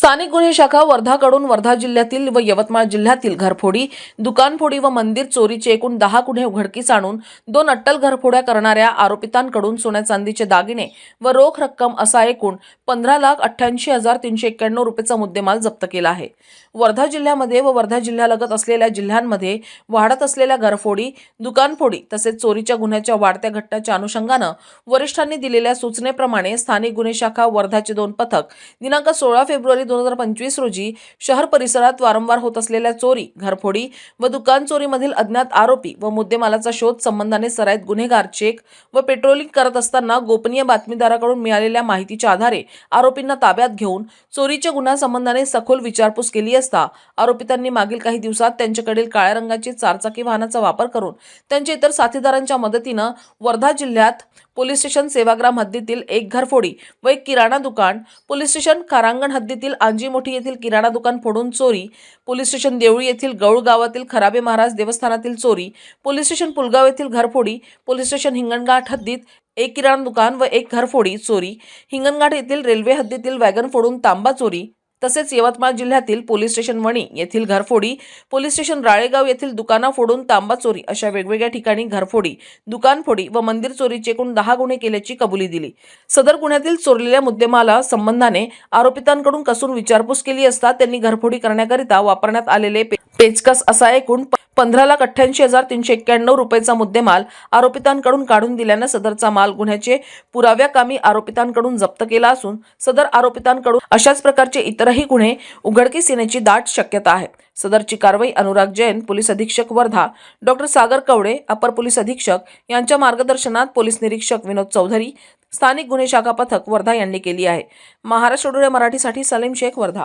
स्थानिक गुन्हे शाखा वर्धाकडून वर्धा जिल्ह्यातील व यवतमाळ जिल्ह्यातील घरफोडी दुकानफोडी व मंदिर चोरीचे एकूण दहा गुन्हे उघडकीस आणून दोन अट्टल घरफोड्या करणाऱ्या आरोपितांकडून सोन्या चांदीचे दागिने व रोख रक्कम असा एकूण पंधरा लाख अठ्ठ्याऐंशी हजार तीनशे एक्क्याण्णव रुपयेचा मुद्देमाल जप्त केला आहे. वर्धा जिल्ह्यामध्ये व वर्धा जिल्ह्यालगत असलेल्या जिल्ह्यांमध्ये वाढत असलेल्या घरफोडी दुकानफोडी तसेच चोरीच्या गुन्ह्याच्या वाढत्या घटनाच्या अनुषंगानं वरिष्ठांनी दिलेल्या सूचनेप्रमाणे स्थानिक गुन्हे शाखा वर्धाचे दोन पथक दिनांक सोळा फेब्रुवारी दोन हजार पंचवीस रोजी शहर परिसरात वारंवार होत असलेल्या चोरी घरफोडी व दुकान चोरीमधील अज्ञात आरोपी व मुद्देमालाचा शोध संबंधाने सराईत गुन्हेगार चेक व पेट्रोलिंग करत असताना गोपनीय बातमीदाराकडून मिळालेल्या माहितीच्या आधारे आरोपींना ताब्यात घेऊन चोरीच्या गुन्ह्या संबंधाने सखोल विचारपूस केली असता आरोपितांनी मागील काही दिवसात त्यांच्याकडील काळ्या रंगाची चारचाकी वाहनाचा वापर करून त्यांच्या इतर साथीदारांच्या मदतीनं वर्धा जिल्ह्यात पोलीस स्टेशन सेवाग्राम हद्दीतील एक घरफोडी व एक किराणा दुकान पोलीस स्टेशन कारांगण हद्दीतील आंजीमोठी येथील किराणा दुकान फोडून चोरी पोलीस स्टेशन देवळी येथील गौळ गावातील खराबे महाराज देवस्थानातील चोरी पोलीस स्टेशन पुलगाव येथील घरफोडी पोलीस स्टेशन हिंगणघाट हद्दीत एक किराणा दुकान व एक घरफोडी चोरी हिंगणघाट येथील रेल्वे हद्दीतील वॅगन फोडून तांबा चोरी तसेच यवतमाळ जिल्ह्यातील पोलीस स्टेशन वणी येथील घरफोडी पोलीस स्टेशन राळेगाव येथील दुकाना फोडून तांबा चोरी अशा वेगवेगळ्या ठिकाणी घरफोडी दुकानफोडी व मंदिर चोरीचे एकूण दहा गुन्हे केल्याची कबुली दिली. सदर गुन्ह्यातील चोरलेल्या मुद्देमाला संबंधाने आरोपितांकडून कसून विचारपूस केली असता त्यांनी घरफोडी करण्याकरिता वापरण्यात आलेले पेचकस असा एकूण पंधरा लाख अठ्ठ्याऐंशी हजार तीनशे एक्क्याण्णव रुपयेचा मुद्देमाल आरोपितांकडून काढून दिल्यानं सदरचा माल गुन्ह्याचे पुराव्याकामी आरोपितांकडून जप्त केला असून सदर आरोपितांकडून अशाच प्रकारचे इतरही गुन्हे उघडकीस येण्याची दाट शक्यता आहे. सदरची कारवाई अनुराग जैन पोलीस अधीक्षक वर्धा डॉक्टर सागर कवडे अपर पोलीस अधीक्षक यांच्या मार्गदर्शनात पोलीस निरीक्षक विनोद चौधरी स्थानिक गुन्हे शाखा पथक वर्धा यांनी केली आहे. महाराष्ट्र डोळे मराठीसाठी सलीम शेख वर्धा.